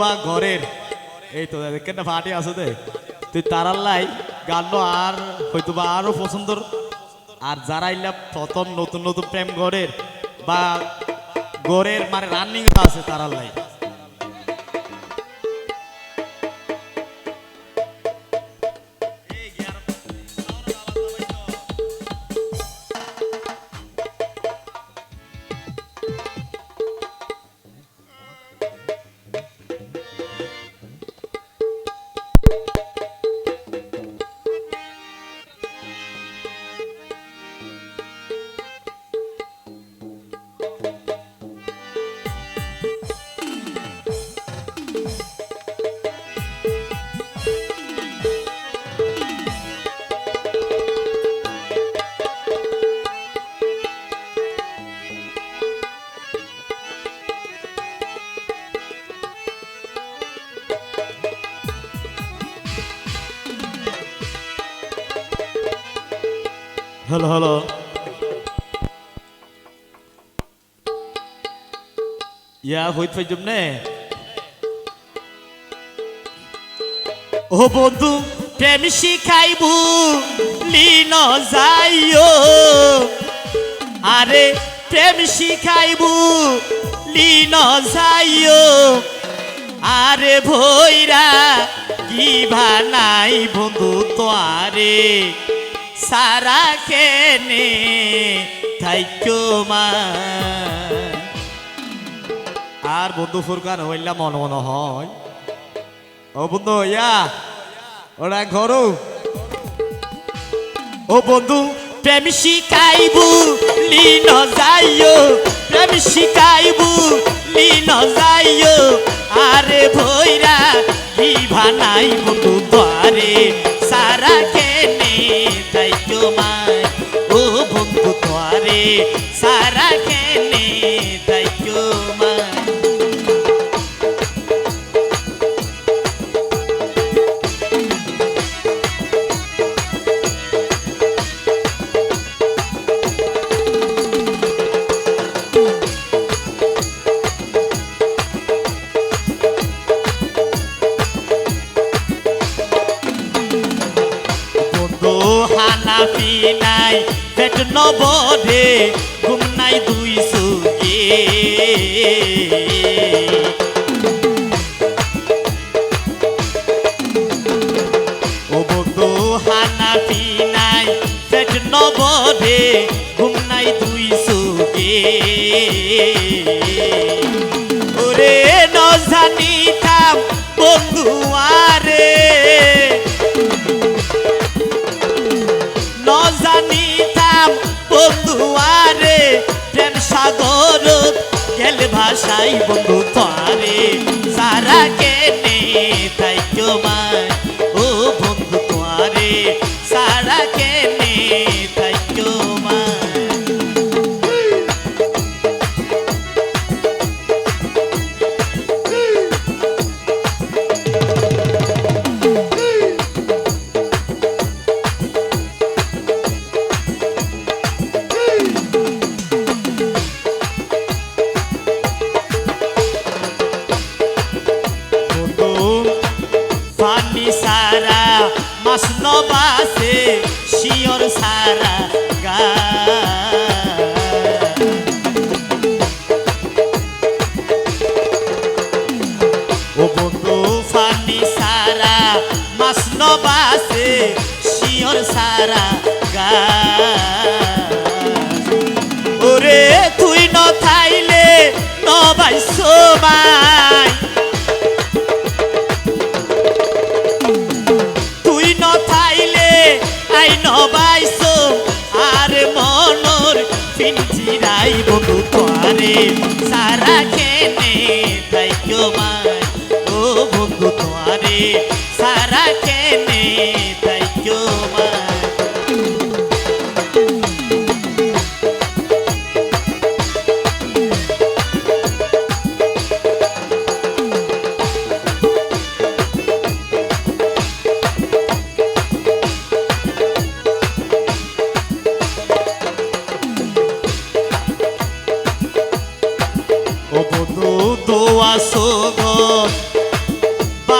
বা ঘরের? এই তো কেন ফাটি আছে দে। তুই তারার লাই গান আর হয়তো বা আরও পছন্দর। আর যারা ইল্লা প্রথম নতুন নতুন প্রেম ঘরের বা গড়ের মানে রানিং আছে তারার লাই। হ্যালো হ্যালো ইয়া হইত পাইজম নে ও বন্ধু, প্রেম শিখাইবু, লিন যাইও। আরে, প্রেম শিখাইবু, লিন যাইও। আরে, ভৈরা কি ভানাই বন্ধু তোয়ারে। সারা কেনে মা। আর বন্ধু ফুরকান হইলা মন মন হয়। ও বন্ধু, ইয়া, ওরা ঘরু। ও বন্ধু, প্রেম শিখাইবু, লিন যাইও। প্রেম শিখাইবু, লিন যাইও। আরে ভৈরা কি ভানাই বন্ধু দ্বারে সারা দায়িত্ব মায় ও সারা খেলে দায়িত্ব মায় হানাফি নাই, পেট নবধে, ঘুম নাই দুই সুগে ও বন্ধু হানাফি নাই ওরে ন জানিতাম বন্ধু বন্ধুয়ারে প্রেম সাগর গেল ভাষাই বন্ধু সারা মাছ নবাসে শিয়র সারা পিঞ্জিরাই বন্ধু সারা খেতে দায়িত্ব মায় ও বন্ধু তোয়ারে